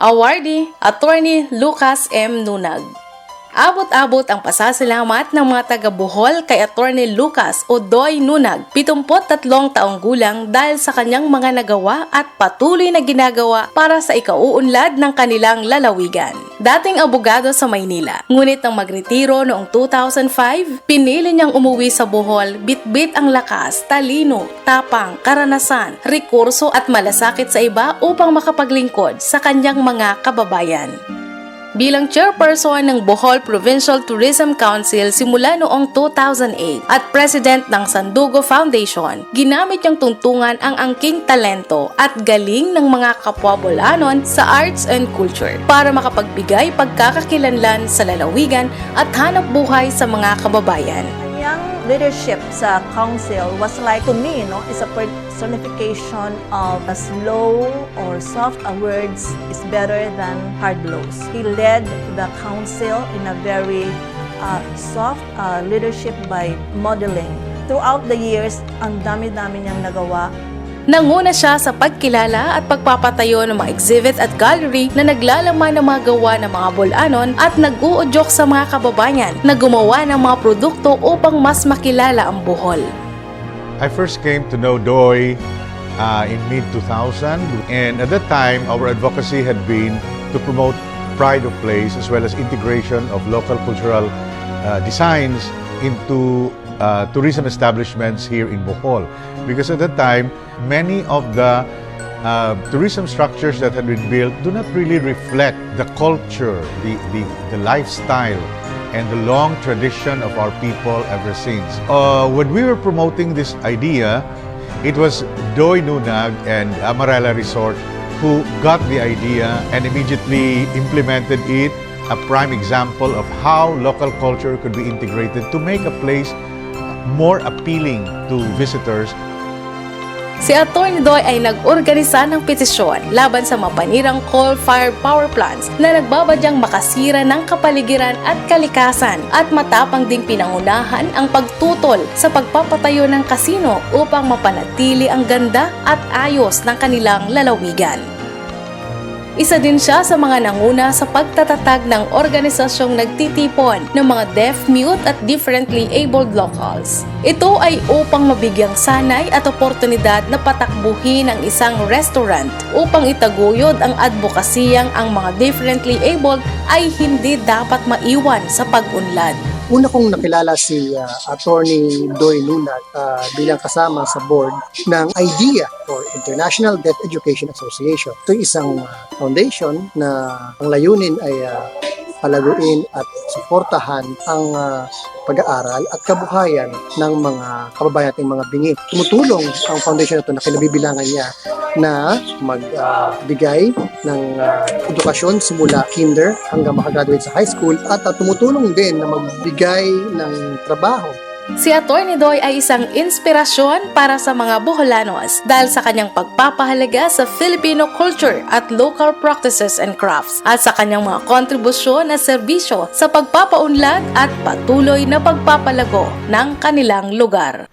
Awardee, Attorney Lucas M. Nunag. Abot-abot ang pasasalamat ng mga taga Bohol kay Attorney Lucas Odoy Nunag, 73 taong gulang dahil sa kanyang mga nagawa at patuloy na ginagawa para sa ikauunlad ng kanilang lalawigan. Dating abogado sa Maynila, ngunit nang magretiro noong 2005, pinili niyang umuwi sa Bohol bitbit ang lakas, talino, tapang, karanasan, rekurso at malasakit sa iba upang makapaglingkod sa kanyang mga kababayan. Bilang chairperson ng Bohol Provincial Tourism Council simula noong 2008 at president ng Sandugo Foundation, ginamit niyang tungtungan ang angking talento at galing ng mga kapwa Bolanon sa arts and culture para makapagbigay pagkakakilanlan sa lalawigan at hanap buhay sa mga kababayan. Leadership sa council was like to me, no, is a personification of a slow or soft words is better than hard blows. He led the council in a very uh, soft uh, leadership by modeling. Throughout the years, ang dami-dami niyang nagawa Nanguna siya sa pagkilala at pagpapatayo ng mga exhibit at gallery na naglalaman ng mga gawa ng mga bulanon at nag-uudyok sa mga kababayan na gumawa ng mga produkto upang mas makilala ang Bohol. I first came to know Doy uh, in mid 2000, and at that time, our advocacy had been to promote pride of place as well as integration of local cultural uh, designs into uh, tourism establishments here in Bohol. Because at that time, many of the uh, tourism structures that had been built do not really reflect the culture, the, the, the lifestyle, and the long tradition of our people ever since. Uh, when we were promoting this idea, it was Doy Nunag and Amarella Resort who got the idea and immediately implemented it, a prime example of how local culture could be integrated to make a place more appealing to visitors Si Atty. Doy ay nag-organisa ng petisyon laban sa mapanirang coal-fired power plants na nagbabadyang makasira ng kapaligiran at kalikasan at matapang ding pinangunahan ang pagtutol sa pagpapatayo ng kasino upang mapanatili ang ganda at ayos ng kanilang lalawigan. Isa din siya sa mga nanguna sa pagtatatag ng organisasyong nagtitipon ng mga deaf, mute at differently abled locals. Ito ay upang mabigyang sanay at oportunidad na patakbuhin ang isang restaurant upang itaguyod ang advokasiyang ang mga differently abled ay hindi dapat maiwan sa pag-unlad. Una kong nakilala si uh, Attorney Doy Nunag uh, bilang kasama sa board ng IDEA or International Deaf Education Association. Ito isang uh, foundation na ang layunin ay uh, palaguin at suportahan ang uh, pag-aaral at kabuhayan ng mga kababayan ating mga bingi. Tumutulong ang foundation na ito na kinabibilangan niya na magbigay ng uh, edukasyon simula kinder hanggang makagraduate sa high school at uh, tumutulong din na magbigay ng trabaho Si Atty. Doy ay isang inspirasyon para sa mga Boholanos dahil sa kanyang pagpapahalaga sa Filipino culture at local practices and crafts at sa kanyang mga kontribusyon at serbisyo sa pagpapaunlad at patuloy na pagpapalago ng kanilang lugar.